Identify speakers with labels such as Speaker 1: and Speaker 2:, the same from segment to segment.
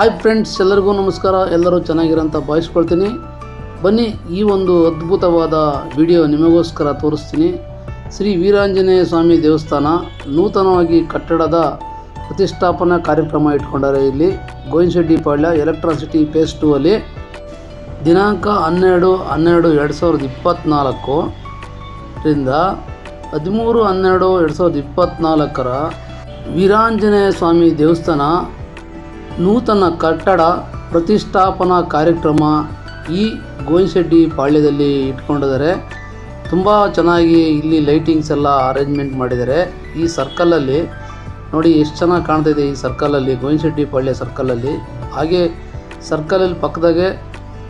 Speaker 1: Hi friends ಎಲ್ಲರಿಗೂ ನಮಸ್ಕಾರ. ಎಲ್ಲರೂ ಚೆನ್ನಾಗಿರೋಂಥ ಭಾವಿಸ್ಕೊಳ್ತೀನಿ. ಬನ್ನಿ ಈ ಒಂದು ಅದ್ಭುತವಾದ ವಿಡಿಯೋ ನಿಮಗೋಸ್ಕರ ತೋರಿಸ್ತೀನಿ. ಶ್ರೀ ವೀರಾಂಜನೇಯ ಸ್ವಾಮಿ ದೇವಸ್ಥಾನ, ನೂತನವಾಗಿ ಕಟ್ಟಡದ ಪ್ರತಿಷ್ಠಾಪನಾ ಕಾರ್ಯಕ್ರಮ ಇಟ್ಕೊಂಡಾರೆ ಇಲ್ಲಿ. ಗೋಯಿನಶೆಟ್ಟಿ ಪಾಳ್ಯ ಎಲೆಕ್ಟ್ರಾಸಿಟಿ ಫೇಸ್ ಟೂ ಅಲ್ಲಿ. ದಿನಾಂಕ ಹನ್ನೆರಡು ಹನ್ನೆರಡು ಎರಡು ಸಾವಿರದ ಇಪ್ಪತ್ತ್ನಾಲ್ಕು ರಿಂದ ಹದಿಮೂರು ಹನ್ನೆರಡು ಎರಡು ಸಾವಿರದ ಇಪ್ಪತ್ತ್ನಾಲ್ಕರ ವೀರಾಂಜನೇಯ ಸ್ವಾಮಿ ದೇವಸ್ಥಾನ ನೂತನ ಕಟ್ಟಡ ಪ್ರತಿಷ್ಠಾಪನಾ ಕಾರ್ಯಕ್ರಮ ಈ ಗೋಯಿನಶೆಡ್ಡಿ ಪಾಳ್ಯದಲ್ಲಿ ಇಟ್ಕೊಂಡಿದ್ದಾರೆ. ತುಂಬ ಚೆನ್ನಾಗಿ ಇಲ್ಲಿ ಲೈಟಿಂಗ್ಸ್ ಎಲ್ಲ ಅರೇಂಜ್ಮೆಂಟ್ ಮಾಡಿದ್ದಾರೆ. ಈ ಸರ್ಕಲಲ್ಲಿ ನೋಡಿ ಎಷ್ಟು ಚೆನ್ನಾಗಿ ಕಾಣ್ತಿದೆ ಈ ಸರ್ಕಲಲ್ಲಿ ಗೋಯಿನಶೆಟ್ಟಿ ಪಾಳ್ಯ ಸರ್ಕಲಲ್ಲಿ ಹಾಗೆ ಸರ್ಕಲಲ್ಲಿ ಪಕ್ಕದಾಗೆ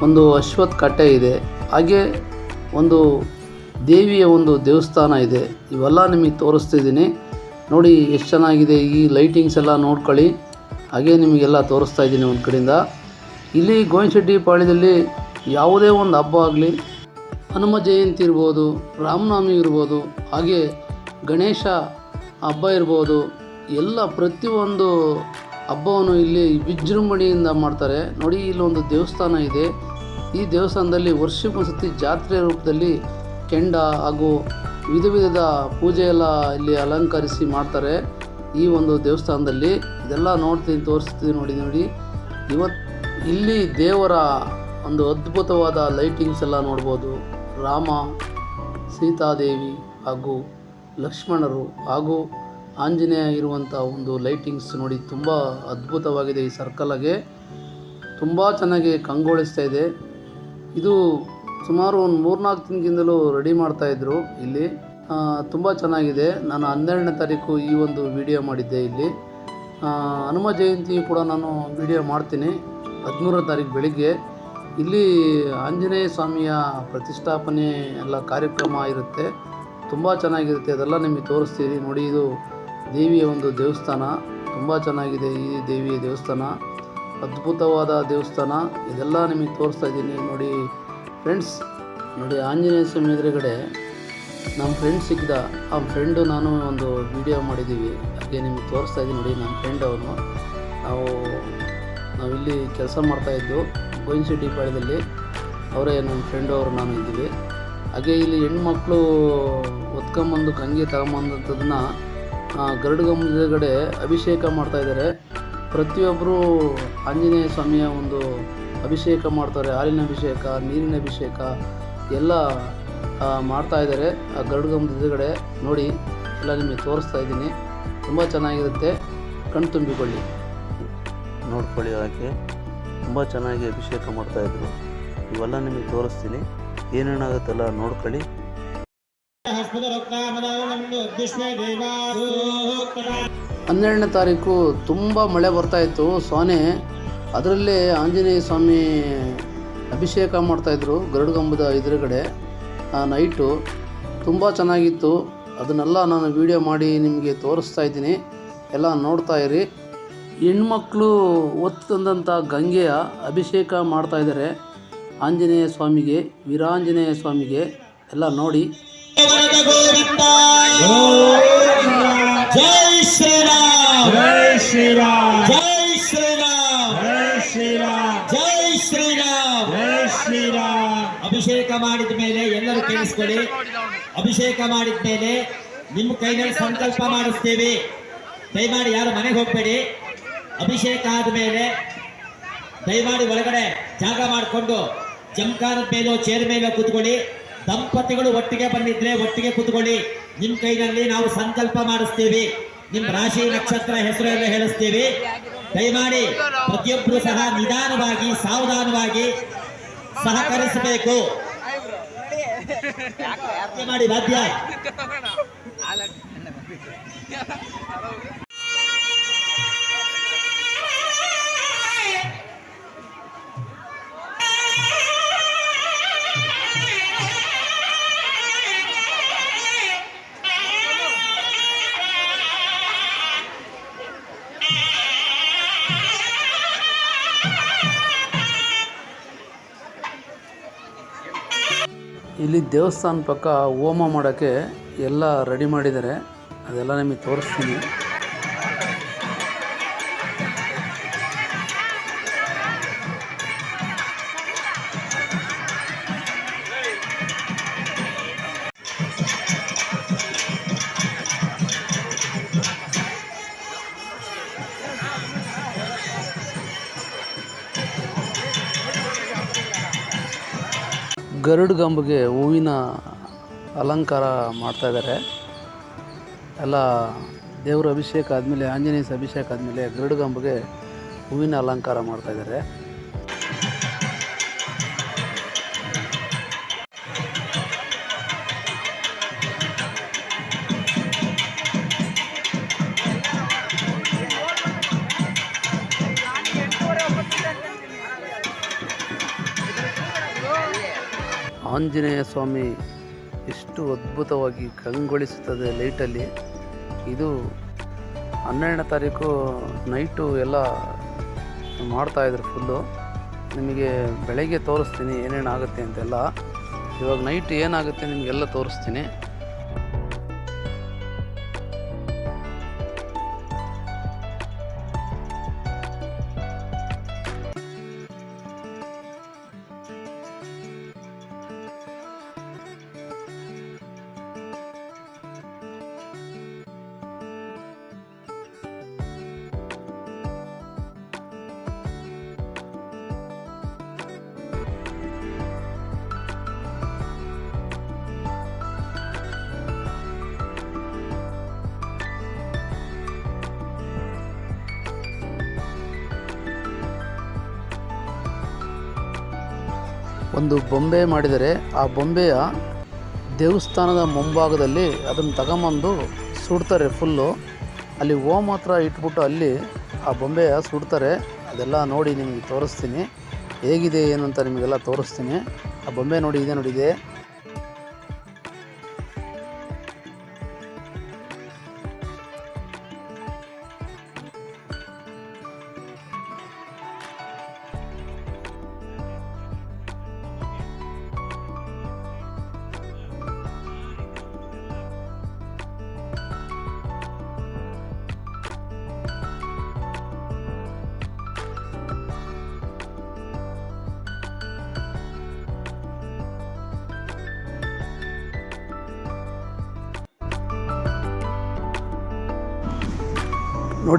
Speaker 1: ಒಂದು ಅಶ್ವತ್ ಕಟ್ಟೆ ಇದೆ. ಹಾಗೆ ಒಂದು ದೇವಿಯ ಒಂದು ದೇವಸ್ಥಾನ ಇದೆ. ಇವೆಲ್ಲ ನಿಮಗೆ ತೋರಿಸ್ತಿದ್ದೀನಿ. ನೋಡಿ ಎಷ್ಟು ಚೆನ್ನಾಗಿದೆ ಈ ಲೈಟಿಂಗ್ಸ್ ಎಲ್ಲ ನೋಡ್ಕೊಳ್ಳಿ. ಹಾಗೆ ನಿಮಗೆಲ್ಲ ತೋರಿಸ್ತಾ ಇದ್ದೀನಿ ಒಂದು ಕಡೆಯಿಂದ. ಇಲ್ಲಿ ಗೋವಿನಶೆಟ್ಟಿ ಪಾಳ್ಯದಲ್ಲಿ ಯಾವುದೇ ಒಂದು ಹಬ್ಬ ಆಗಲಿ, ಹನುಮ ಜಯಂತಿ ಇರ್ಬೋದು ರಾಮನವಮಿ ಇರ್ಬೋದು, ಹಾಗೆ ಗಣೇಶ ಹಬ್ಬ ಇರ್ಬೋದು, ಎಲ್ಲ ಪ್ರತಿಯೊಂದು ಹಬ್ಬವನ್ನು ಇಲ್ಲಿ ವಿಜೃಂಭಣೆಯಿಂದ ಮಾಡ್ತಾರೆ. ನೋಡಿ ಇಲ್ಲೊಂದು ದೇವಸ್ಥಾನ ಇದೆ. ಈ ದೇವಸ್ಥಾನದಲ್ಲಿ ವರ್ಷಕ್ಕೊಂದ್ಸತಿ ಜಾತ್ರೆ ರೂಪದಲ್ಲಿ ಕೆಂಡ ಹಾಗೂ ವಿಧ ವಿಧದ ಪೂಜೆ ಎಲ್ಲ ಇಲ್ಲಿ ಅಲಂಕರಿಸಿ ಮಾಡ್ತಾರೆ. ಈ ಒಂದು ದೇವಸ್ಥಾನದಲ್ಲಿ ಇದೆಲ್ಲ ನೋಡ್ತೀನಿ, ತೋರಿಸ್ತೀನಿ ನೋಡಿ ನೋಡಿ. ಇವತ್ತು ಇಲ್ಲಿ ದೇವರ ಒಂದು ಅದ್ಭುತವಾದ ಲೈಟಿಂಗ್ಸ್ ಎಲ್ಲ ನೋಡ್ಬೋದು. ರಾಮ, ಸೀತಾದೇವಿ ಹಾಗೂ ಲಕ್ಷ್ಮಣರು ಹಾಗೂ ಆಂಜನೇಯ ಇರುವಂಥ ಒಂದು ಲೈಟಿಂಗ್ಸ್ ನೋಡಿ, ತುಂಬ ಅದ್ಭುತವಾಗಿದೆ ಈ ಸರ್ಕಲಾಗೆ ತುಂಬ ಚೆನ್ನಾಗಿ ಕಂಗೊಳಿಸ್ತಾ ಇದೆ. ಇದು ಸುಮಾರು ಒಂದು ಮೂರ್ನಾಲ್ಕು ತಿಂಗಳಿಂದಲೂ ರೆಡಿ ಮಾಡ್ತಾಯಿದ್ರು ಇಲ್ಲಿ. ತುಂಬ ಚೆನ್ನಾಗಿದೆ. ನಾನು ಹನ್ನೆರಡನೇ ತಾರೀಕು ಈ ಒಂದು ವಿಡಿಯೋ ಮಾಡಿದ್ದೆ ಇಲ್ಲಿ. ಹನುಮ ಜಯಂತಿ ಕೂಡ ನಾನು ವಿಡಿಯೋ ಮಾಡ್ತೀನಿ. ಹದಿಮೂರನೇ ತಾರೀಕು ಬೆಳಿಗ್ಗೆ. ಇಲ್ಲಿ ಆಂಜನೇಯ ಸ್ವಾಮಿಯ ಪ್ರತಿಷ್ಠಾಪನೆ ಎಲ್ಲ ಕಾರ್ಯಕ್ರಮ ಇರುತ್ತೆ. ತುಂಬ ಚೆನ್ನಾಗಿರುತ್ತೆ. ಅದೆಲ್ಲ ನಿಮಗೆ ತೋರಿಸ್ತೀವಿ. ನೋಡಿ, ಇದು ದೇವಿಯ ಒಂದು ದೇವಸ್ಥಾನ. ತುಂಬ ಚೆನ್ನಾಗಿದೆ ಈ ದೇವಿಯ ದೇವಸ್ಥಾನ. ಅದ್ಭುತವಾದ ದೇವಸ್ಥಾನ. ಇದೆಲ್ಲ ನಿಮಗೆ ತೋರಿಸ್ತಾ ಇದ್ದೀನಿ. ನೋಡಿ ಫ್ರೆಂಡ್ಸ್ ನೋಡಿ, ಆಂಜನೇಯ ಸ್ವಾಮಿ ಎದುರುಗಡೆ ನಮ್ಮ ಫ್ರೆಂಡ್ ಸಿಕ್ಕಿದ, ಆ ಫ್ರೆಂಡು ನಾನು ಒಂದು ವಿಡಿಯೋ ಮಾಡಿದ್ದೀವಿ. ಹಾಗೆ ನಿಮಗೆ ತೋರಿಸ್ತಾ ಇದ್ದೀನಿ ನೋಡಿ ನನ್ನ ಫ್ರೆಂಡ್ ಅವನು. ನಾವು ನಾವಿಲ್ಲಿ ಕೆಲಸ ಮಾಡ್ತಾಯಿದ್ದು ಸಿಟಿ ಪಾಳ್ಯದಲ್ಲಿ. ಅವರೇ ನನ್ನ ಫ್ರೆಂಡು ಅವರು, ನಾನು ಇದ್ದೀವಿ. ಹಾಗೆ ಇಲ್ಲಿ ಹೆಣ್ಮಕ್ಳು ಒತ್ಕೊಂಬಂದು ಕಂಗಿ ತಗೊಂಬಂದಂಥದ್ದನ್ನ ಗರುಡಗಂಬದಗಡೆ ಅಭಿಷೇಕ ಮಾಡ್ತಾಯಿದ್ದಾರೆ ಪ್ರತಿಯೊಬ್ಬರು ಆಂಜನೇಯ ಸ್ವಾಮಿಯ ಒಂದು ಅಭಿಷೇಕ ಮಾಡ್ತಾರೆ. ಹಾಲಿನ ಅಭಿಷೇಕ, ನೀರಿನ ಅಭಿಷೇಕ, ಎಲ್ಲ ಮಾಡ್ತಾ ಇದ್ದಾರೆ. ಆ ಗರುಡಗಂಬದ ಎದುರುಗಡೆ ನೋಡಿ ಎಲ್ಲ ನಿಮಗೆ ತೋರಿಸ್ತಾ ಇದ್ದೀನಿ. ತುಂಬ ಚೆನ್ನಾಗಿರುತ್ತೆ. ಕಣ್ ತುಂಬಿಕೊಳ್ಳಿ. ನೋಡ್ಕೊಳ್ಳಿ ಯಾಕೆ ತುಂಬ ಚೆನ್ನಾಗಿ ಅಭಿಷೇಕ ಮಾಡ್ತಾಯಿದ್ರು ಇವೆಲ್ಲ ನಿಮಗೆ ತೋರಿಸ್ತೀನಿ. ಏನೇನಾಗುತ್ತಲ್ಲ ನೋಡ್ಕೊಳ್ಳಿ. ಹನ್ನೆರಡನೇ ತಾರೀಕು ತುಂಬ ಮಳೆ ಬರ್ತಾ ಇತ್ತು. ಸೋನೆ ಅದರಲ್ಲೇ ಆಂಜನೇಯ ಸ್ವಾಮಿ ಅಭಿಷೇಕ ಮಾಡ್ತಾಯಿದ್ರು ಗರುಡಗಂಬದ ಎದುರುಗಡೆ. ಆ ನೈಟು ತುಂಬ ಚೆನ್ನಾಗಿತ್ತು. ಅದನ್ನೆಲ್ಲ ನಾನು ವಿಡಿಯೋ ಮಾಡಿ ನಿಮಗೆ ತೋರಿಸ್ತಾ ಇದ್ದೀನಿ. ಎಲ್ಲ ನೋಡ್ತಾ ಇರಿ. ಹೆಣ್ಮಕ್ಳು ಒತ್ತು ತಂದಂಥ ಗಂಗೆಯ ಅಭಿಷೇಕ ಮಾಡ್ತಾಯಿದ್ದಾರೆ ಆಂಜನೇಯ ಸ್ವಾಮಿಗೆ, ವೀರಾಂಜನೇಯ ಸ್ವಾಮಿಗೆ ಎಲ್ಲ ನೋಡಿ.
Speaker 2: ಜೈ ಶ್ರೀರಾಮ್. ಮಾಡಿದ ಮೇಲೆ ಎಲ್ಲರೂ ಕೇಳಿಸ್ಕೊಳ್ಳಿ. ಅಭಿಷೇಕ ಮಾಡಿದ ಮೇಲೆ ನಿಮ್ಮ ಕೈನಲ್ಲಿ ಸಂಕಲ್ಪ ಮಾಡಿಸ್ತೇವೆ. ದಯಮಾಡಿ ಯಾರು ಮನೆಗೆ ಹೋಗ್ಬೇಡಿ. ಅಭಿಷೇಕ ಆದ್ಮೇಲೆ ದಯಮಾಡಿ ಒಳಗಡೆ ಜಾಗ ಮಾಡಿಕೊಂಡು ಜಮಖಾನದ ಮೇಲೋ ಚೇರ್ ಮೇಲೋ ಕೂತ್ಕೊಳ್ಳಿ. ದಂಪತಿಗಳು ಒಟ್ಟಿಗೆ ಬಂದಿದ್ರೆ ಒಟ್ಟಿಗೆ ಕೂತ್ಕೊಳ್ಳಿ. ನಿಮ್ಮ ಕೈನಲ್ಲಿ ನಾವು ಸಂಕಲ್ಪ ಮಾಡಿಸ್ತೀವಿ. ನಿಮ್ಮ ರಾಶಿ ನಕ್ಷತ್ರ ಹೆಸರು ಎಲ್ಲ ಹೇಳಿಸ್ತೀವಿ ದಯಮಾಡಿ ಪ್ರತಿಯೊಬ್ಬರು ಸಹ ನಿಧಾನವಾಗಿ ಸಾವಧಾನವಾಗಿ ಸಹಕರಿಸಬೇಕು. ಮಾಡಿ ವಾದ್ಯ
Speaker 1: ಇಲ್ಲಿ ದೇವಸ್ಥಾನ ಪಕ್ಕ ಹೋಮ ಮಾಡೋಕ್ಕೆ ಎಲ್ಲ ರೆಡಿ ಮಾಡಿದ್ದಾರೆ. ಅದೆಲ್ಲ ನಿಮಗೆ ತೋರಿಸ್ತೀನಿ. ಗರುಡ್ ಗಂಬಿಗೆ ಹೂವಿನ ಅಲಂಕಾರ ಮಾಡ್ತಾಯಿದ್ದಾರೆ ಎಲ್ಲ ದೇವರ ಅಭಿಷೇಕ ಆದಮೇಲೆ ಆಂಜನೇಯ ಅಭಿಷೇಕ ಆದಮೇಲೆ ಗರುಡ ಗಂಬಿಗೆ ಹೂವಿನ ಅಲಂಕಾರ ಮಾಡ್ತಾಯಿದ್ದಾರೆ ಆಂಜನೇಯ ಸ್ವಾಮಿ ಎಷ್ಟು ಅದ್ಭುತವಾಗಿ ಕಂಗೊಳಿಸುತ್ತದೆ ಲೈಟಲ್ಲಿ. ಇದು ಹನ್ನೆರಡನೇ ತಾರೀಕು ನೈಟು ಎಲ್ಲ ಮಾಡ್ತಾಯಿದ್ರು ಫುಲ್ಲು. ನಿಮಗೆ ಬೆಳಗ್ಗೆ ತೋರಿಸ್ತೀನಿ ಏನೇನು ಆಗುತ್ತೆ ಅಂತೆಲ್ಲ. ಇವಾಗ ನೈಟ್ ಏನಾಗುತ್ತೆ ನಿಮಗೆಲ್ಲ ತೋರಿಸ್ತೀನಿ. ಒಂದು ಬೊಂಬೆ ಮಾಡಿದರೆ ಆ ಬೊಂಬೆಯ ದೇವಸ್ಥಾನದ ಮುಂಭಾಗದಲ್ಲಿ ಅದನ್ನು ತಗೊಂಬಂದು ಸುಡ್ತಾರೆ ಫುಲ್ಲು. ಅಲ್ಲಿ ಓಮ್ ಮಾತ್ರ ಇಟ್ಬಿಟ್ಟು ಅಲ್ಲಿ ಆ ಬೊಂಬೆಯ ಸುಡ್ತಾರೆ. ಅದೆಲ್ಲ ನೋಡಿ ನಿಮಗೆ ತೋರಿಸ್ತೀನಿ. ಹೇಗಿದೆ, ಏನು ಅಂತ ನಿಮಗೆಲ್ಲ ತೋರಿಸ್ತೀನಿ. ಆ ಬೊಂಬೆ ನೋಡಿ, ಇದೆ ನೋಡಿ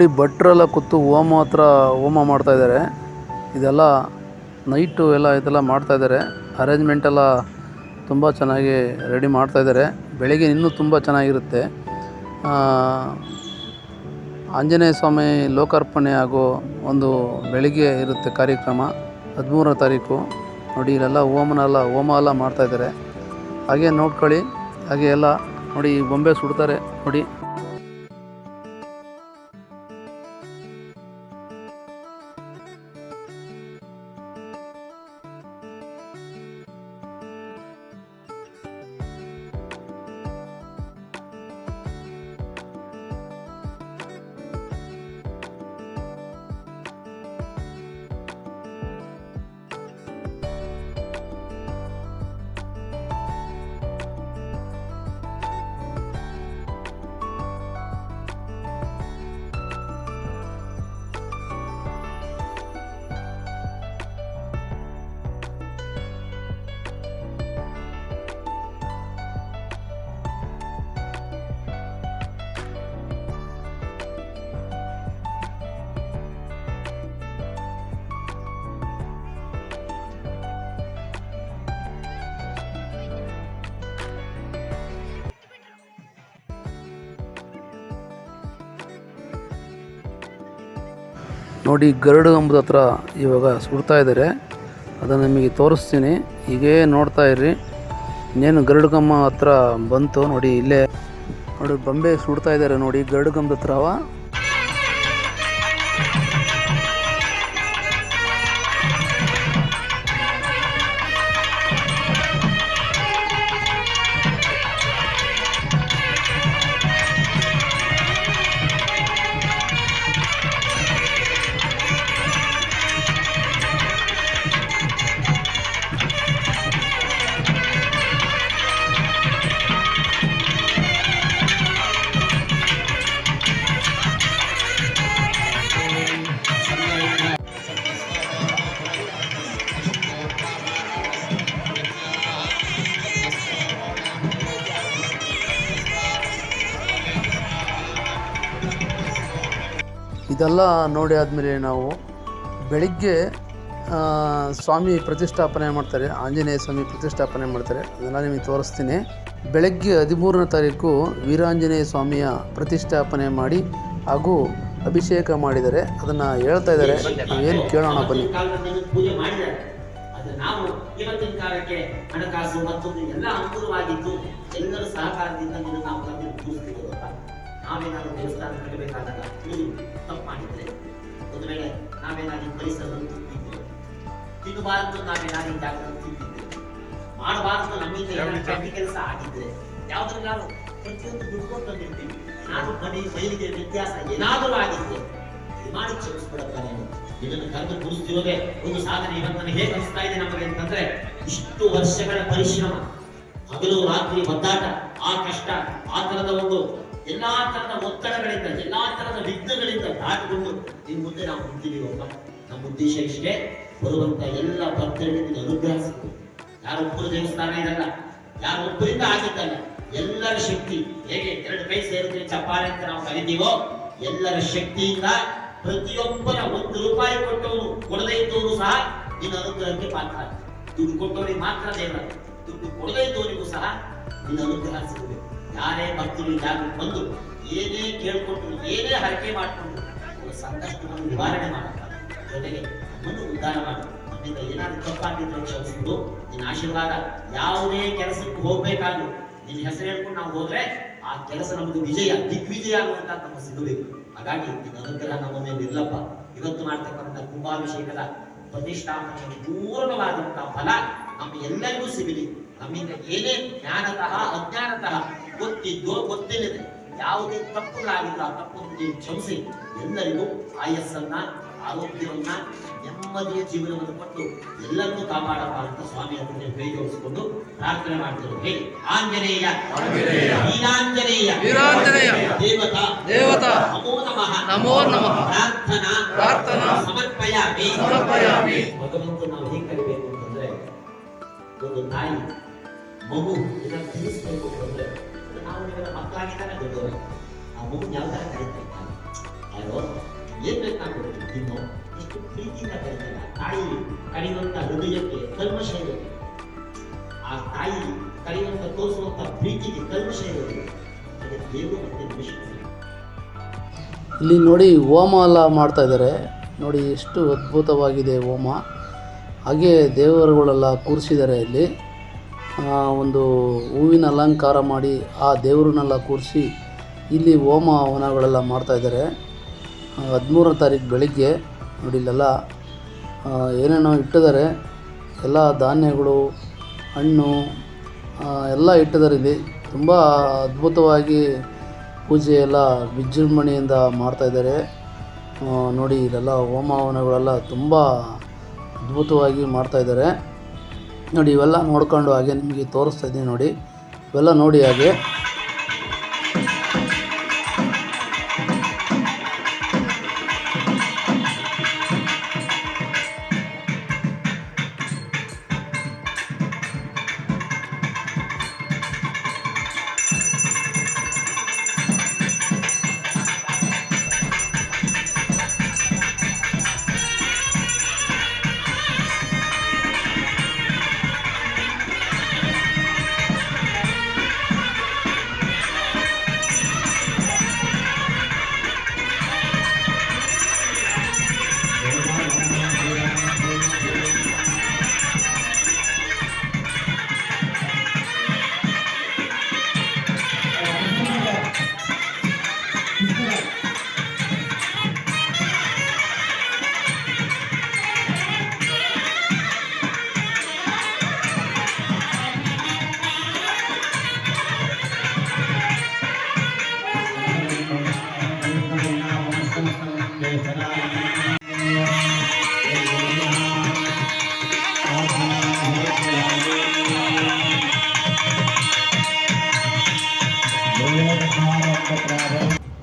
Speaker 1: ನೋಡಿ ಭಟ್ರೆಲ್ಲ ಕೂತು ಹೋಮ ಹತ್ರ ಹೋಮ ಮಾಡ್ತಾ ಇದ್ದಾರೆ. ಇದೆಲ್ಲ ನೈಟು ಎಲ್ಲ ಇದೆಲ್ಲ ಮಾಡ್ತಾ ಇದ್ದಾರೆ. ಅರೇಂಜ್ಮೆಂಟ್ ಎಲ್ಲ ತುಂಬ ಚೆನ್ನಾಗಿ ರೆಡಿ ಮಾಡ್ತಾ ಇದ್ದಾರೆ. ಬೆಳಗ್ಗೆ ಇನ್ನೂ ತುಂಬ ಚೆನ್ನಾಗಿರುತ್ತೆ. ಆಂಜನೇಯ ಸ್ವಾಮಿ ಲೋಕಾರ್ಪಣೆ ಆಗೋ ಒಂದು ಬೆಳಿಗ್ಗೆ ಇರುತ್ತೆ ಕಾರ್ಯಕ್ರಮ, ಹದಿಮೂರನೇ ತಾರೀಕು. ನೋಡಿ, ಇಲ್ಲೆಲ್ಲ ಹೋಮನೆಲ್ಲ ಹೋಮ ಎಲ್ಲ ಮಾಡ್ತಾಯಿದ್ದಾರೆ ಹಾಗೆ ನೋಡ್ಕೊಳ್ಳಿ, ಹಾಗೆ ಎಲ್ಲ ನೋಡಿ ಬೊಂಬೆ ಸುಡ್ತಾರೆ. ನೋಡಿ. ನೋಡಿ, ಗರುಡ ಗಂಬದ ಹತ್ರ ಇವಾಗ ಸುಡ್ತಾ ಇದ್ದಾರೆ. ಅದನ್ನು ನಿಮಗೆ ತೋರಿಸ್ತೀನಿ. ಹೀಗೇ ನೋಡ್ತಾ ಇರ್ರಿ. ಇನ್ನೇನು ಗರಡು ಕಂಬ ಹತ್ರ ಬಂತು ನೋಡಿ, ಇಲ್ಲೇ. ನೋಡಿ, ಬೊಂಬೆ ಸುಡ್ತಾ ಇದ್ದಾರೆ ನೋಡಿ, ಗರುಡ ಗಂಬದ ಹತ್ರ ಇದೆಲ್ಲ ನೋಡಿ ಆದಮೇಲೆ ನಾವು ಬೆಳಿಗ್ಗೆ ಸ್ವಾಮಿ ಪ್ರತಿಷ್ಠಾಪನೆ ಮಾಡ್ತಾರೆ, ಆಂಜನೇಯ ಸ್ವಾಮಿ ಪ್ರತಿಷ್ಠಾಪನೆ ಮಾಡ್ತಾರೆ. ಅದನ್ನು ನಿಮಗೆ ತೋರಿಸ್ತೀನಿ. ಬೆಳಗ್ಗೆ ಹದಿಮೂರನೇ ತಾರೀಕು ವೀರಾಂಜನೇಯ ಸ್ವಾಮಿಯ ಪ್ರತಿಷ್ಠಾಪನೆ ಮಾಡಿ ಹಾಗೂ ಅಭಿಷೇಕ ಮಾಡಿದರೆ ಅದನ್ನು ಹೇಳ್ತಾ ಇದ್ದಾರೆ. ನಾವೇನು ಕೇಳೋಣ ಬನ್ನಿ.
Speaker 2: ಹಣಕಾಸು ಮತ್ತೊಂದು ಎಲ್ಲ ಅನುಕೂಲವಾಗಿದ್ದು ಎಲ್ಲರ ಸಹಕಾರದಿಂದ ನಾವು ನಾವೇನಾದ್ರೂ ದೇವಸ್ಥಾನ ಕಟ್ಟಬೇಕಾದಾಗ ತಿಳಿದು ತಪ್ಪು ಮಾಡಿದ್ರೆ ಒಂದು ವೇಳೆ ನಾವೇನಾದ್ರೂ ಪರಿಸರವನ್ನು ತಿಂದಿದ್ದೇವೆ ತಿನ್ನಬಾರದು ನಾವೇನಾದ್ರೂ ಜಾಗದಲ್ಲಿ ತಿಂದಿದ್ದೇವೆ ಮಾಡಬಾರದು ನಮ್ಮಿಂದ ಕೆಟ್ಟ ಕೆಲಸ ಆಗಿದ್ರೆ ನಾನು ಪ್ರತಿಯೊಂದು ದುಡ್ಕೊಂಡು ತಂದಿರ್ತೀವಿ ನಾನು ಮನೆ ಮೈಲಿಗೆ ವ್ಯತ್ಯಾಸ ಏನಾದರೂ ಆಗಿದ್ದೆ ಮಾಡಿ ಕ್ಷಮಿಸ್ಬಿಡಪ್ಪ ನೀನು. ಇದನ್ನು ಕರೆದು ಕೂರಿಸ್ತಿರೋದೇ ಒಂದು ಸಾಧನೆ. ಇವತ್ತನ್ನು ಹೇಗೆ ಅನಿಸ್ತಾ ಇದೆ ನಮಗೆ ಅಂತಂದ್ರೆ ಇಷ್ಟು ವರ್ಷಗಳ ಪರಿಶ್ರಮ ಹಗಲು ರಾತ್ರಿ ಒದ್ದಾಟ ಆ ಕಷ್ಟ ಆ ತರದ ಒಂದು ಎಲ್ಲಾ ತರದ ಒತ್ತಡಗಳಿಂದ, ಎಲ್ಲಾ ತರದ ವಿಘ್ನಗಳಿಂದ ದಾಟಿಕೊಂಡು ಮುಂದೆ ನಾವು ನಿಂತಿದೀವಪ್ಪ ನಮ್ಮ ಉದ್ದೇಶ ಇಷ್ಟೇ, ಬರುವಂತ ಎಲ್ಲ ಭಕ್ತರಿಗೆ ಅನುಗ್ರಹ ಸಿಗಬೇಕು ಯಾರೊಬ್ಬರು ದೇವಸ್ಥಾನ ಇರಲ್ಲ ಯಾರೊಬ್ಬರಿಂದ ಆಗಿದ್ದಲ್ಲ, ಎಲ್ಲರ ಶಕ್ತಿ, ಹೇಗೆ ಎರಡು ಕೈ ಸೇರಿದ್ರೆ ಚಪ್ಪಾಳೆ ಅಂತ ನಾವು ಕರಿತೀವೋ, ಎಲ್ಲರ ಶಕ್ತಿಯಿಂದ ಪ್ರತಿಯೊಬ್ಬರ ಒಂದು ರೂಪಾಯಿ ಕೊಟ್ಟವನು, ಕೊಡದೇ ಇದ್ದವನು ಸಹ ನಿನ್ನ ಅನುಗ್ರಹಕ್ಕೆ ಪಾತ್ರ ದುಡ್ಡು ಕೊಟ್ಟವನಿಗೆ ಮಾತ್ರ ದೇವರ ದುಡ್ಡು ಕೊಡದೇ ಇದ್ದವನಿಗೂ ಸಹ ನಿನ್ನ ಅನುಗ್ರಹ ಸಿಗಬೇಕು. ಯಾರೇ ಭಕ್ತರು ಜಾಗಕ್ಕೆ ಬಂದು ಏನೇ ಕೇಳ್ಕೊಂಡು ಏನೇ ಹರಕೆ ಮಾಡಿಕೊಂಡು ಸಂಕಷ್ಟವನ್ನು ನಿವಾರಣೆ ಮಾಡುತ್ತಾರೆ ಜೊತೆಗೆ ನಮ್ಮನ್ನು ಉದ್ಧಾರ ಮಾಡಿ ನಮ್ಮಿಂದ ಏನಾದ್ರು ತಪ್ಪಾಗಿದ್ರೆ ಕ್ಷಮಿಸಿದ್ದು ನಿನ್ನ ಆಶೀರ್ವಾದ ಯಾವುದೇ ಕೆಲಸಕ್ಕೆ ಹೋಗ್ಬೇಕಾದ್ರು ನಿನ್ನ ಹೆಸರು ಹೇಳ್ಕೊಂಡು ನಾವು ಹೋದ್ರೆ ಆ ಕೆಲಸ ನಮಗೆ ವಿಜಯ, ದಿಗ್ವಿಜಯ ಆಗುವಂತ ನಮಗೆ ಸಿಗಬೇಕು. ಹಾಗಾಗಿ ನಿನ್ನ ಅನುಗ್ರಹ ನಮ್ಮ ಮೇಲೆ ಇಲ್ಲಪ್ಪ ಇವತ್ತು ಮಾಡ್ತಕ್ಕಂಥ ಕುಂಭಾಭಿಷೇಕದ ಪ್ರತಿಷ್ಠಾಪನೆಯ ಪೂರ್ಣವಾದಂತಹ ಫಲ ನಮ್ಮ ಎಲ್ಲರಿಗೂ ಸಿಗಲಿ. ನಮ್ಮಿಂದ ಏನೇ ಜ್ಞಾನತಃ, ಅಜ್ಞಾನತಃ ಗೊತ್ತಿದ್ದೋ ಗೊತ್ತಿಲ್ಲದೆ ಯಾವುದೇ ತಪ್ಪುಗಳಾಗಿಲ್ಲ ತಪ್ಪು ತಪ್ಪನ್ನು ನೀವು ಕ್ಷಮಿಸಿ. ಎಲ್ಲರಿಗೂ ಆಯಸ್ಸನ್ನ ಆರೋಗ್ಯವನ್ನ ನೆಮ್ಮದಿಯ ಜೀವನವನ್ನು ಕೊಟ್ಟು ಎಲ್ಲರನ್ನೂ ಕಾಪಾಡಪ್ಪ ಅಂತ ಸ್ವಾಮಿ ಅದನ್ನೇ ಕೈಗೊಳಿಸಿಕೊಂಡು ಪ್ರಾರ್ಥನೆ ಮಾಡ್ತಿರೋದು ಹೇಳಿ. ಆಂಜನೇಯ. ವೀರಾಂಜನೇಯ.
Speaker 1: ವೀರಾಂಜನೇಯ.
Speaker 2: ದೇವತಾ.
Speaker 1: ದೇವತಾ.
Speaker 2: ನಮೋ ನಮಃ.
Speaker 1: ನಮೋ ನಮಃ.
Speaker 2: ಪ್ರಾರ್ಥನಾ.
Speaker 1: ಪ್ರಾರ್ಥನಾ.
Speaker 2: ಸಮರ್ಪಯಾಮಿ.
Speaker 1: ಸಮರ್ಪಯಾಮಿ.
Speaker 2: ಭಗವಂತ ನಾವು ಹೇಗೆ ಕಲಿಬೇಕು ಅಂತಂದ್ರೆ ಒಂದು ತಾಯಿ ಮಗು ಇದನ್ನು ತಿಳಿಸ್ಬೇಕು ಅಂತಂದ್ರೆ
Speaker 1: ಇಲ್ಲಿ ನೋಡಿ ಹೋಮ ಎಲ್ಲ ಮಾಡ್ತಾ ಇದ್ದಾರೆ. ನೋಡಿ ಎಷ್ಟು ಅದ್ಭುತವಾಗಿದೆ ಹೋಮ. ಹಾಗೆ ದೇವರುಗಳೆಲ್ಲ ಕೂರಿಸಿದ್ದಾರೆ ಇಲ್ಲಿ. ಒಂದು ಹೂವಿನ ಅಲಂಕಾರ ಮಾಡಿ ಆ ದೇವರನ್ನೆಲ್ಲ ಕೂರಿಸಿ ಇಲ್ಲಿ ಹೋಮ ಹವನಗಳೆಲ್ಲ ಮಾಡ್ತಾಯಿದ್ದಾರೆ ಹದಿಮೂರನೇ ತಾರೀಕು ಬೆಳಿಗ್ಗೆ ನೋಡಿ ಇಲ್ಲೆಲ್ಲ ಏನೇನೋ ಇಟ್ಟಿದ್ದಾರೆ. ಎಲ್ಲ ಧಾನ್ಯಗಳು, ಹಣ್ಣು ಎಲ್ಲ ಇಟ್ಟಿದ್ದಾರೆ ಇಲ್ಲಿ. ತುಂಬ ಅದ್ಭುತವಾಗಿ ಪೂಜೆ ಎಲ್ಲ ವಿಜೃಂಭಣೆಯಿಂದ ಮಾಡ್ತಾ ಇದ್ದಾರೆ. ನೋಡಿ ಇಲ್ಲೆಲ್ಲ ಹೋಮ ಹವನಗಳೆಲ್ಲ ತುಂಬ ಅದ್ಭುತವಾಗಿ ಮಾಡ್ತಾ ಇದ್ದಾರೆ. ನೋಡಿ ಇವೆಲ್ಲ ನೋಡ್ಕೊಂಡು ಹಾಗೆ ನಿಮಗೆ ತೋರಿಸ್ತಾ ಇದ್ದೀನಿ ನೋಡಿ. ಇವೆಲ್ಲ ನೋಡಿ ಹಾಗೆ.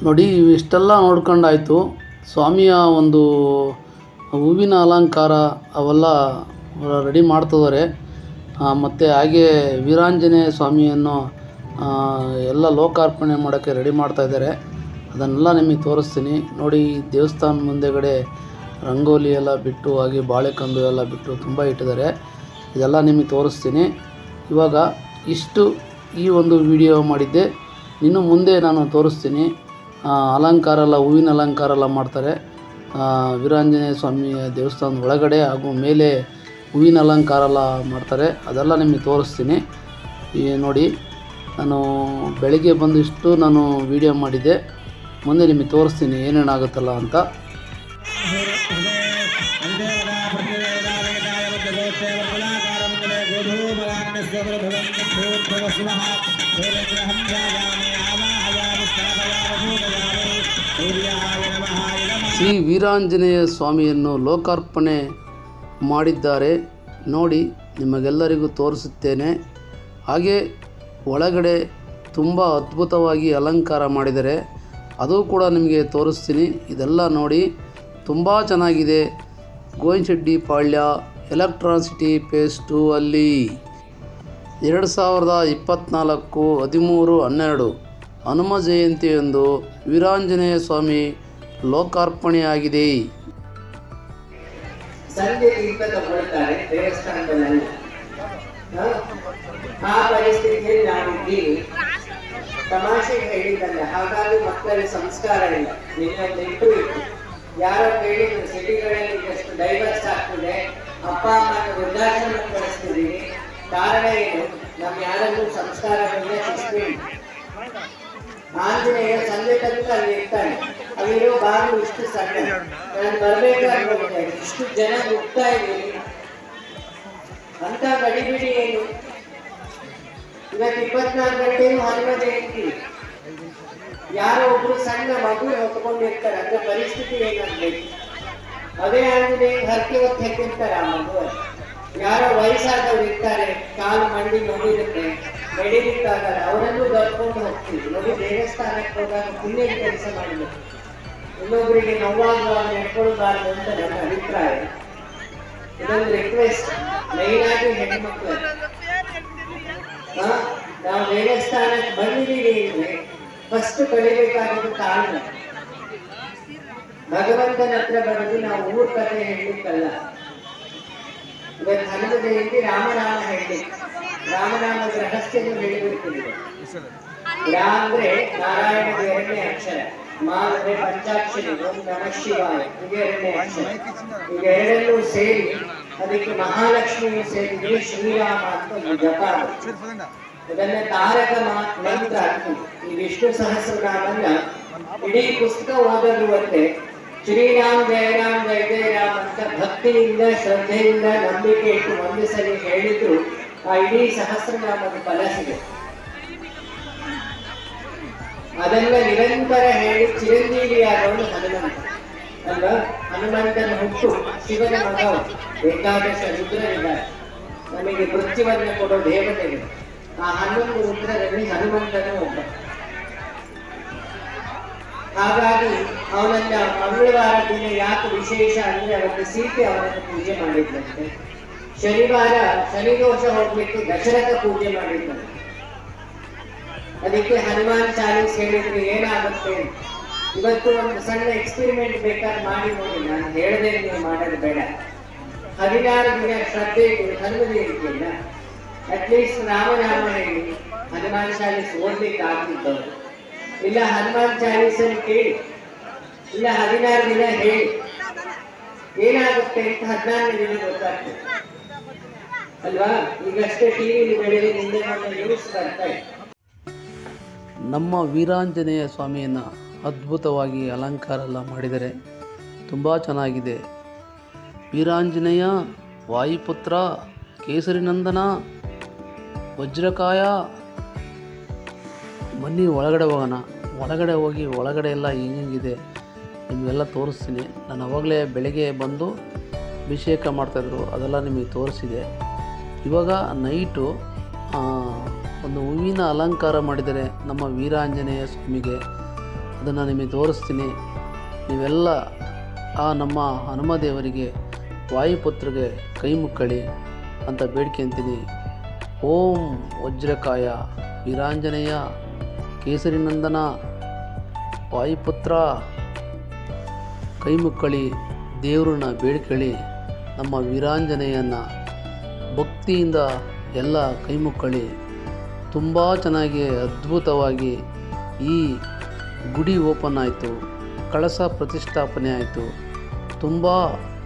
Speaker 1: ನೋಡಿ ಇಷ್ಟೆಲ್ಲ ನೋಡ್ಕೊಂಡಾಯ್ತು. ಸ್ವಾಮಿಯ ಒಂದು ಹೂವಿನ ಅಲಂಕಾರ ಅವೆಲ್ಲ ರೆಡಿ ಮಾಡ್ತಿದ್ದಾರೆ. ಮತ್ತು ಹಾಗೆ ವೀರಾಂಜನೇಯ ಸ್ವಾಮಿಯನ್ನು ಎಲ್ಲ ಲೋಕಾರ್ಪಣೆ ಮಾಡೋಕ್ಕೆ ರೆಡಿ ಮಾಡ್ತಾ ಇದ್ದಾರೆ. ಅದನ್ನೆಲ್ಲ ನಿಮಗೆ ತೋರಿಸ್ತೀನಿ. ನೋಡಿ, ದೇವಸ್ಥಾನ ಮುಂದೆಗಡೆ ರಂಗೋಲಿ ಎಲ್ಲ ಬಿಟ್ಟು, ಹಾಗೆ ಬಾಳೆಕಂದು ಎಲ್ಲ ಬಿಟ್ಟು ತುಂಬ ಇಟ್ಟಿದ್ದಾರೆ. ಇದೆಲ್ಲ ನಿಮಗೆ ತೋರಿಸ್ತೀನಿ. ಇವಾಗ ಇಷ್ಟು ಈ ಒಂದು ವಿಡಿಯೋ ಮಾಡಿದ್ದೆ. ಇನ್ನು ಮುಂದೆ ನಾನು ತೋರಿಸ್ತೀನಿ. ಅಲಂಕಾರ ಎಲ್ಲ, ಹೂವಿನ ಅಲಂಕಾರ ಎಲ್ಲ ಮಾಡ್ತಾರೆ. ವೀರಾಂಜನೇಯ ಸ್ವಾಮಿಯ ದೇವಸ್ಥಾನದ ಒಳಗಡೆ ಹಾಗೂ ಮೇಲೆ ಹೂವಿನ ಅಲಂಕಾರ ಎಲ್ಲ ಮಾಡ್ತಾರೆ. ಅದೆಲ್ಲ ನಿಮಗೆ ತೋರಿಸ್ತೀನಿ. ಈ ನೋಡಿ, ನಾನು ಬೆಳಿಗ್ಗೆ ಬಂದಿಷ್ಟು ನಾನು ವಿಡಿಯೋ ಮಾಡಿದ್ದೆ. ಮುಂದೆ ನಿಮಗೆ ತೋರಿಸ್ತೀನಿ ಏನೇನಾಗುತ್ತಲ್ಲ ಅಂತ. ಶ್ರೀ ವೀರಾಂಜನೇಯ ಸ್ವಾಮಿಯನ್ನು ಲೋಕಾರ್ಪಣೆ ಮಾಡಿದ್ದಾರೆ. ನೋಡಿ, ನಿಮಗೆಲ್ಲರಿಗೂ ತೋರಿಸುತ್ತೇನೆ. ಹಾಗೆ ಒಳಗಡೆ ತುಂಬ ಅದ್ಭುತವಾಗಿ ಅಲಂಕಾರ ಮಾಡಿದ್ದಾರೆ. ಅದು ಕೂಡ ನಿಮಗೆ ತೋರಿಸ್ತೀನಿ. ಇದೆಲ್ಲ ನೋಡಿ, ತುಂಬ ಚೆನ್ನಾಗಿದೆ. ಗೋವಿಂದಶೆಡ್ಡಿ ಪಾಳ್ಯ, ಎಲೆಕ್ಟ್ರಾನ್ಸಿಟಿ ಪೇಸ್ಟು ಅಲ್ಲಿ. ಎರಡು ಸಾವಿರದ ಇಪ್ಪತ್ತ್ನಾಲ್ಕು ಹದಿಮೂರು ಹನ್ನೆರಡು. ಹನುಮ ಜಯಂತಿಯಂದು ವೀರಾಂಜನೇಯ ಸ್ವಾಮಿ ಲೋಕಾರ್ಪಣೆಯಾಗಿದೆ.
Speaker 3: ಸಂಜೆ ಹಾಗಾಗಿ ಮಕ್ಕಳ ಸಂಸ್ಕಾರ ಇಲ್ಲ. ಇಟ್ಟು ಇತ್ತು ಎಷ್ಟು ಡೈವರ್ಸ್ ಆಗ್ತದೆ, ಅಪ್ಪ ಅಮ್ಮನ ವೃದ್ಧಾಶ್ರಮ ಕಾರಣ ಏನು? ನಮ್ಮ ಯಾರಲ್ಲೂ ಶಿಸ್ತು ಇಲ್ಲ. ಆಂಜನೇಯ ಸಂಜೆ ತನಕ ಅಲ್ಲಿ ಇರ್ತಾನೆ. ಅಲ್ಲಿರೋ ಬಾಗಿಲು ಇಷ್ಟು ಸಣ್ಣ. ನಾನು ಬರ್ಬೇಕಾಗ್ಬೋದು ಇಷ್ಟು ಜನ ಹೋಗ್ತಾ ಇದ್ದೀನಿ. ಅಂತ ಗಡಿಬಿಡಿ ಏನು? ಇವತ್ತು ಇಪ್ಪತ್ನಾಲ್ಕು ಗಂಟೆಯೂ ಹನುಮ ಜಯಂತಿ ಯಾರೋ ಒಬ್ರು ಸಣ್ಣ ಮಗು ಹೊತ್ಕೊಂಡಿರ್ತಾರೆ ಅಂದ್ರೆ ಪರಿಸ್ಥಿತಿ ಏನಾಗ್ಬೇಕು? ಅದೇ ಆಂಜನೇಯ ಹರಕೆ ಹೊತ್ತು ಹೆಕ್ಕಿರ್ತಾರೆ ಆ ಮಗು ಯಾರೋ ವಯಸ್ಸಾದವ್ರು ಇರ್ತಾರೆ. ಕಾಲು ಮಂಡಿ ನೋಡಿರುತ್ತೆ ನಡೀಲಿಕ್ಕಾಗಲ್ಲ ಅವರನ್ನು ಕರ್ಕೊಂಡು ಹೋಗ್ತೀವಿ ನೋಡಿ ದೇವಸ್ಥಾನಕ್ಕೆ ಹೋದಾಗ ಪುಣ್ಯದ ಕೆಲಸ ಮಾಡಬೇಕು ಇನ್ನೊಬ್ಬರಿಗೆ ನೋವಾಗುವಾಗ ನಡ್ಕೊಳ್ಬಾರ್ದು ಅಂತ ನನ್ನ ಅಭಿಪ್ರಾಯ. ಇದೊಂದು ರಿಕ್ವೆಸ್ಟ್ ಮೈನ್ ಆಗಿ ಹೆಣ್ಮಕ್ಳು. ನಾವು ದೇವಸ್ಥಾನಕ್ಕೆ ಬಂದಿದ್ದೀವಿ ಅಂದ್ರೆ ಫಸ್ಟ್ ಕಲಿಬೇಕಾಗಿದ್ದು ಕಾರಣ ಭಗವಂತನ ಹತ್ರ ಬರೆದು ನಾವು ಊರ್ ಕಥೆ ಹೇಳಲಿಕ್ಕಲ್ಲ. ಇವತ್ತು ಹನುಮ ಜಯಂತಿ ರಾಮನಾಮ ಹೇಳಿ ರಾಮನಾಮದ ರಹಸ್ಯವನ್ನು ಹೇಳಿಬಿಡ್ತೀನಿ ರಾ ಅಂದ್ರೆ ನಾರಾಯಣ ಎರಡನೇ ಅಕ್ಷರ ಮಾ ಪಂಚಾಕ್ಷರಿ ನಮಃ ಶಿವಾಯ ಇದು ಎರಡನೇ ಅಕ್ಷರ ಈಗ ಸೇರಿ ಅದಕ್ಕೆ ಮಹಾಲಕ್ಷ್ಮಿಯು ಸೇರಿದ್ರೆ ಶ್ರೀರಾಮ ಅಂತ ಒಂದು ಜಪ. ಇದನ್ನ ತಾರಕ ಮಂತ್ರ ಅಂತೀವಿ. ಈ ವಿಷ್ಣು ಸಹಸ್ರನಾಮನ್ನ ಇಡೀ ಪುಸ್ತಕ ಓದೋದುವಂತೆ ಶ್ರೀರಾಮ್ ಜಯರಾಮ್ ಜಯ ಜಯರಾಮ್ ಅಂತ ಭಕ್ತಿಯಿಂದ, ಶ್ರದ್ಧೆಯಿಂದ ನಂಬಿಕೆ ಇಟ್ಟು ಒಂದು ಸರಿ ಹೇಳಿದ್ರು ಆ ಇಡೀ ಸಹಸ್ರನಾಮದ ಫಲ ಸಿಗುತ್ತೆ. ಅದನ್ನ ನಿರಂತರ ಹೇಳಿ ಚಿರಂಜೀವಿಯಾದವನು ಹನುಮಂತ. ಅಲ್ವಾ? ಹನುಮಂತನ ಹುಟ್ಟು ಶಿವನ ಮಗ ಏಕಾದಶ ರುದ್ರರಿದ್ದಾರೆ. ನಮಗೆ ಮೃತ್ಯುವನ್ನು ಕೊಡೋ ದೇವತೆಗಳು. ಆ ಹನ್ನೊಂದು ರುದ್ರರಲ್ಲಿ ಹನುಮಂತನು ಒಬ್ಬ. ಹಾಗಾಗಿ ಅವನನ್ನ ಮಂಗಳವಾರ ದಿನ ಯಾಕೆ ವಿಶೇಷ ಅಂದ್ರೆ ಅವನ ಸೀತೆ ಅವನನ್ನು ಪೂಜೆ ಮಾಡಿದ್ದಂತೆ ಶನಿವಾರ, ಶನಿದೋಷ ಹೋಗ್ಲಿಕ್ಕೆ ದಶರಥ ಪೂಜೆ ಮಾಡಿದ್ದಾರೆ ಅದಕ್ಕೆ ಹನುಮಾನ್ ಚಾಲೀಸ್ ಹೇಳಿದ್ರೆ, ಏನಾಗುತ್ತೆ? ಇವತ್ತು ಒಂದು ಸಣ್ಣ ಎಕ್ಸ್ಪೆರಿಮೆಂಟ್ ಬೇಕಾದ್ರೆ ಮಾಡಿ ನೋಡಿ, ನಾನು ಹೇಳದೆ ನೀವು ಮಾಡೋದು ಬೇಡ. ಹದಿನಾರು ದಿನ ಶ್ರದ್ಧೆ ಇಟ್ಟು ಇರ್ತಿಲ್ಲ ಅಟ್ಲೀಸ್ಟ್ ರಾಮನಾಮ ಹೇಳಿ ಹನುಮಾನ್ ಚಾಲೀಸ್ ಓದ್ಲಿಕ್ಕೆ ಆಗ್ತಿದ್ದವರು ಇಲ್ಲ ಹನುಮಾನ್ ಚಾಲೀಸನ್ನು ಕೇಳಿ. ಇಲ್ಲ ಹದಿನಾರು ದಿನ ಹೇಳಿ. ಏನಾಗುತ್ತೆ ಅಂತ ಹದಿನಾರನೇ ದಿನ ಗೊತ್ತಾಗ್ತದೆ. ಅಲ್ವಾ? ಈಗಷ್ಟೇ
Speaker 1: ನಮ್ಮ ವೀರಾಂಜನೇಯ ಸ್ವಾಮಿಯನ್ನು ಅದ್ಭುತವಾಗಿ ಅಲಂಕಾರ ಎಲ್ಲ ಮಾಡಿದರೆ ತುಂಬ ಚೆನ್ನಾಗಿದೆ. ವೀರಾಂಜನೇಯ, ವಾಯುಪುತ್ರ, ಕೇಸರಿನಂದನ, ವಜ್ರಕಾಯ, ಬನ್ನಿ ಒಳಗಡೆ ಹೋಗೋಣ. ಒಳಗಡೆ ಹೋಗಿ ಒಳಗಡೆ ಎಲ್ಲ ಹೆಂಗಿದೆ ನಿಮಗೆಲ್ಲ ತೋರಿಸ್ತೀನಿ. ನಾನು ಅವಾಗಲೇ ಬೆಳಗ್ಗೆ ಬಂದು ಅಭಿಷೇಕ ಮಾಡ್ತಾಯಿದ್ರು ಅದೆಲ್ಲ ನಿಮಗೆ ತೋರಿಸಿದೆ. ಇವಾಗ ನೈಟು ಒಂದು ಹೂವಿನ ಅಲಂಕಾರ ಮಾಡಿದರೆ ನಮ್ಮ ವೀರಾಂಜನೇಯ ಸ್ವಾಮಿಗೆ ಅದನ್ನು ನಿಮಗೆ ತೋರಿಸ್ತೀನಿ. ನೀವೆಲ್ಲ ಆ ನಮ್ಮ ಹನುಮದೇವರಿಗೆ, ವಾಯುಪುತ್ರಿಗೆ ಕೈ ಮುಕ್ಕಳಿ ಅಂತ ಬೇಡ್ಕೊಂತೀನಿ ಓಂ ವಜ್ರಕಾಯ, ವೀರಾಂಜನೇಯ ಕೇಸರಿನಂದನ ವಾಯುಪುತ್ರ, ಕೈ ಮುಕ್ಕಳಿ, ದೇವರನ್ನ ಬೇಡ್ಕೊಳ್ಳಿ ನಮ್ಮ ವೀರಾಂಜನೇಯನ್ನು ಭಕ್ತಿಯಿಂದ ಎಲ್ಲ ಕೈಮುಕ್ಕಳಿ ತುಂಬ ಚೆನ್ನಾಗಿ ಅದ್ಭುತವಾಗಿ ಈ ಗುಡಿ ಓಪನ್ ಆಯಿತು. ಕಳಸ ಪ್ರತಿಷ್ಠಾಪನೆ ಆಯಿತು. ತುಂಬ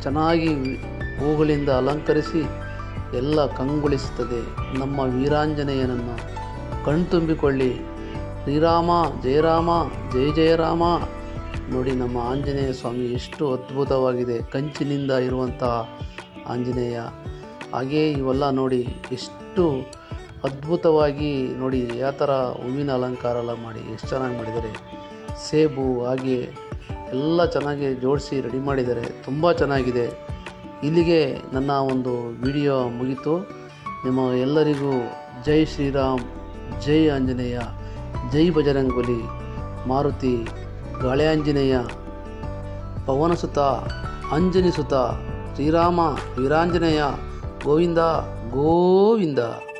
Speaker 1: ಚೆನ್ನಾಗಿ ಹೂಗಳಿಂದ ಅಲಂಕರಿಸಿ ಎಲ್ಲ ಕಂಗೊಳಿಸುತ್ತದೆ. ನಮ್ಮ ವೀರಾಂಜನೇಯನನ್ನು ಕಣ್ತುಂಬಿಕೊಳ್ಳಿ. ಶ್ರೀರಾಮ, ಜಯರಾಮ, ಜಯ ಜಯರಾಮ. ನೋಡಿ ನಮ್ಮ ಆಂಜನೇಯ ಸ್ವಾಮಿ ಎಷ್ಟು ಅದ್ಭುತವಾಗಿದೆ. ಕಂಚಿನಿಂದ ಇರುವಂತಹ ಆಂಜನೇಯ. ಹಾಗೇ ಇವೆಲ್ಲ ನೋಡಿ ಎಷ್ಟು ಅದ್ಭುತವಾಗಿ ನೋಡಿ ಯಾವ ಥರ ಹೂವಿನ ಅಲಂಕಾರ ಎಲ್ಲ ಮಾಡಿ ಎಷ್ಟು ಚೆನ್ನಾಗಿ ಮಾಡಿದ್ದಾರೆ. ಸೇಬು, ಹಾಗೆ ಎಲ್ಲ ಚೆನ್ನಾಗಿ ಜೋಡಿಸಿ ರೆಡಿ ಮಾಡಿದ್ದಾರೆ. ತುಂಬ ಚೆನ್ನಾಗಿದೆ. ಇಲ್ಲಿಗೆ ನನ್ನ ಒಂದು ವಿಡಿಯೋ ಮುಗೀತು. ನಿಮ್ಮ ಎಲ್ಲರಿಗೂ ಜೈ ಶ್ರೀರಾಮ್, ಜೈ ಆಂಜನೇಯ, ಜೈ ಬಜರಂಗಬಲಿ ಮಾರುತಿ, ಗಾಳ್ಯಾಂಜನೇಯ, ಪವನಸುತ ಅಂಜನಿಸುತ ಶ್ರೀರಾಮ, ವೀರಾಂಜನೇಯ. 我晕的，我晕的。